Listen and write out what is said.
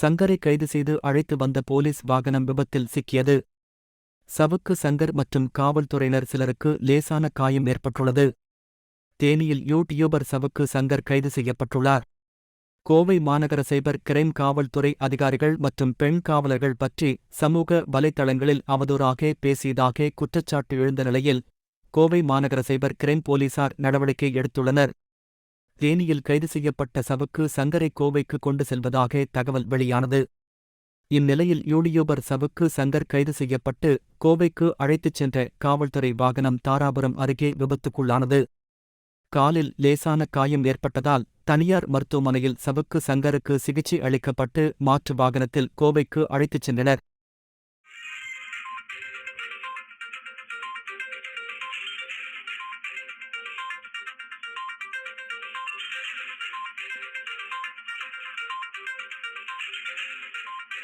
சங்கரை கைது செய்து அழைத்து வந்த போலீஸ் வாகனம் விபத்தில் சிக்கியது. சவுக்கு சங்கர் மற்றும் காவல்துறையினர் சிலருக்கு லேசான காயம் ஏற்பட்டுள்ளது. தேனியில் யூடியூபர் சவுக்கு சங்கர் கைது செய்யப்பட்டுள்ளார். கோவை மாநகர சைபர் கிரைம் காவல்துறை அதிகாரிகள் மற்றும் பெண் காவலர்கள் பற்றி சமூக வலைத்தளங்களில் அவதூறாக பேசியதாக குற்றச்சாட்டு எழுந்த நிலையில் கோவை மாநகர சைபர் கிரைம் போலீசார் நடவடிக்கை எடுத்துள்ளனர். தேனியில் கைது செய்யப்பட்ட சவுக்கு சங்கரை கோவைக்கு கொண்டு செல்வதாக தகவல் வெளியானது. இந்நிலையில் யூடியூபர் சவுக்கு சங்கர் கைது செய்யப்பட்டு கோவைக்கு அழைத்துச் சென்ற காவல்துறை வாகனம் தாராபுரம் அருகே விபத்துக்குள்ளானது. காலில் லேசான காயம் ஏற்பட்டதால் தனியார் மருத்துவமனையில் சவுக்கு சங்கருக்கு சிகிச்சை அளிக்கப்பட்டு மாற்று வாகனத்தில் கோவைக்கு அழைத்துச் சென்றனர். Thank you.